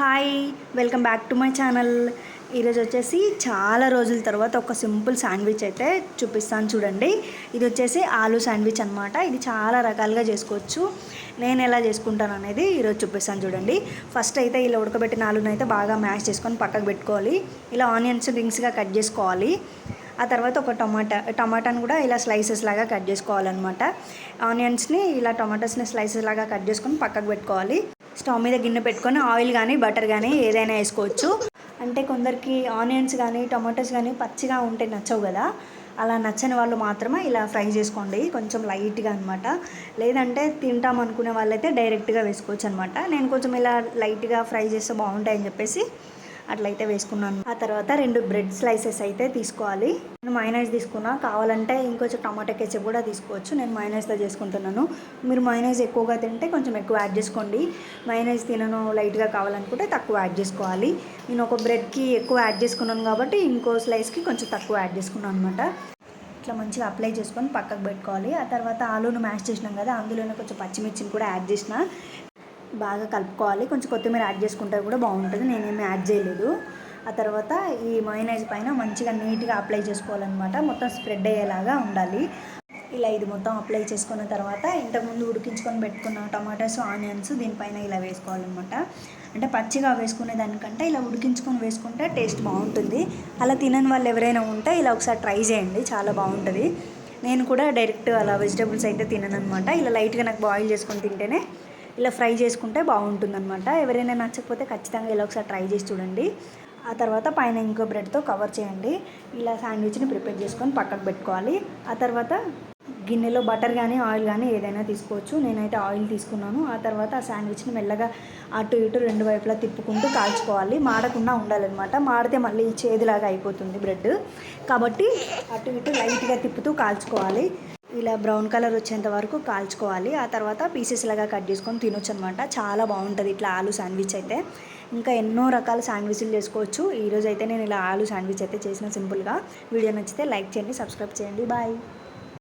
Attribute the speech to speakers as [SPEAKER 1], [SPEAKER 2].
[SPEAKER 1] Hi welcome back to my channel. ఈరోజు వచ్చేసి చాలా రోజుల తర్వాత ఒక సింపుల్ శాండ్విచ్ అయితే చూపిస్తాను చూడండి. ఇది వచ్చేసి ఆలు శాండ్విచ్ అనమాట ఇది చాలా రకాలుగా చేసుకోవచ్చు. నేను ఎలా చేసుకుంటాను అనేది ఈరోజు చూపిస్తాను చూడండి. ఫస్ట్ అయితే ఇలా ఉడకబెట్టిన ఆలుని అయితే బాగా మ్యాష్ చేసుకొని పక్కకు పెట్టుకోవాలి. ఇలా ఆనియన్స్ రింగ్స్గా కట్ చేసుకోవాలి. ఆ తర్వాత ఒక టమాటా టమాటాని కూడా ఇలా స్లైసెస్ లాగా కట్ చేసుకోవాలన్నమాట. ఆనియన్స్ని ఇలా టమాటాస్ని స్లైసెస్ లాగా కట్ చేసుకొని పక్కకు పెట్టుకోవాలి. స్టవ్ మీద గిన్నె పెట్టుకొని ఆయిల్ కానీ బటర్ కానీ ఏదైనా వేసుకోవచ్చు. అంటే కొందరికి ఆనియన్స్ కానీ టొమాటోస్ కానీ పచ్చిగా ఉంటే నచ్చవు కదా. అలా నచ్చని వాళ్ళు మాత్రమే ఇలా ఫ్రై చేసుకోండి. కొంచెం లైట్గా అనమాట లేదంటే తింటాం అనుకునే వాళ్ళైతే డైరెక్ట్గా వేసుకోవచ్చు అనమాట నేను కొంచెం ఇలా లైట్గా ఫ్రై చేస్తే బాగుంటాయని చెప్పేసి అట్లయితే వేసుకున్నాను. ఆ తర్వాత రెండు బ్రెడ్ స్లైసెస్ అయితే తీసుకోవాలి. నేను మైనైస్ తీసుకున్నా. కావాలంటే ఇంకొంచెం టమాటా కెచప్ కూడా తీసుకోవచ్చు. నేను మైనైజ్తో చేసుకుంటున్నాను. మీరు మైనైస్ ఎక్కువగా తింటే కొంచెం ఎక్కువ యాడ్ చేసుకోండి. మైనైస్ తినను లైట్గా కావాలనుకుంటే తక్కువ యాడ్ చేసుకోవాలి. నేను ఒక బ్రెడ్కి ఎక్కువ యాడ్ చేసుకున్నాను కాబట్టి ఇంకో స్లైస్కి కొంచెం తక్కువ యాడ్ చేసుకున్నాను అనమాట ఇట్లా మంచిగా అప్లై చేసుకొని పక్కకు పెట్టుకోవాలి. ఆ తర్వాత ఆలూను మ్యాష్ చేసినాం కదా అందులోనే కొంచెం పచ్చిమిర్చిని కూడా యాడ్ చేసిన. బాగా కలుపుకోవాలి. కొంచెం కొత్తిమీర యాడ్ చేసుకుంటే కూడా బాగుంటుంది. నేనేమి యాడ్ చేయలేదు. ఆ తర్వాత ఈ మైనైజ్ పైన మంచిగా నీట్గా అప్లై చేసుకోవాలన్నమాట. మొత్తం స్ప్రెడ్ అయ్యేలాగా ఉండాలి. ఇలా ఇది మొత్తం అప్లై చేసుకున్న తర్వాత ఇంతకుముందు ఉడికించుకొని పెట్టుకున్న టమాటాస్ ఆనియన్స్ దీనిపైన ఇలా వేసుకోవాలన్నమాట. అంటే పచ్చిగా వేసుకునే దానికంటే ఇలా ఉడికించుకొని వేసుకుంటే టేస్ట్ బాగుంటుంది. అలా తినని వాళ్ళు ఎవరైనా ఉంటే ఇలా ఒకసారి ట్రై చేయండి. చాలా బాగుంటుంది. నేను కూడా డైరెక్ట్ అలా వెజిటేబుల్స్ అయితే తినను అనమాట ఇలా లైట్గా నాకు బాయిల్ చేసుకొని తింటేనే ఇలా ఫ్రై చేసుకుంటే బాగుంటుందన్నమాట. ఎవరైనా నచ్చకపోతే ఖచ్చితంగా ఇలా ఒకసారి ట్రై చేసి చూడండి. ఆ తర్వాత పైన ఇంకో బ్రెడ్తో కవర్ చేయండి. ఇలా శాండ్విచ్ని ప్రిపేర్ చేసుకొని పక్కకు పెట్టుకోవాలి. ఆ తర్వాత గిన్నెలో బటర్ కానీ ఆయిల్ కానీ ఏదైనా తీసుకోవచ్చు. నేనైతే ఆయిల్ తీసుకున్నాను. ఆ తర్వాత ఆ శాండ్విచ్ని మెల్లగా అటు ఇటు రెండు వైపులా తిప్పుకుంటూ కాల్చుకోవాలి. మాడకుండా ఉండాలన్నమాట. మాడితే మళ్ళీ చేదులాగా అయిపోతుంది బ్రెడ్. కాబట్టి అటు ఇటు లైట్గా తిప్పుతూ కాల్చుకోవాలి. ఇలా బ్రౌన్ కలర్ వచ్చేంత వరకు కాల్చుకోవాలి. ఆ తర్వాత పీసెస్ లాగా కట్ చేసుకొని తినొచ్చు అనమాట చాలా బాగుంటుంది ఇట్లా ఆలు శాండ్విచ్ అయితే. ఇంకా ఎన్నో రకాల శాండ్విచ్లు చేసుకోవచ్చు. ఈరోజు అయితే నేను ఇలా ఆలు శాండ్విచ్ అయితే చేసిన సింపుల్గా. వీడియో నచ్చితే లైక్ చేయండి సబ్స్క్రైబ్ చేయండి. బాయ్.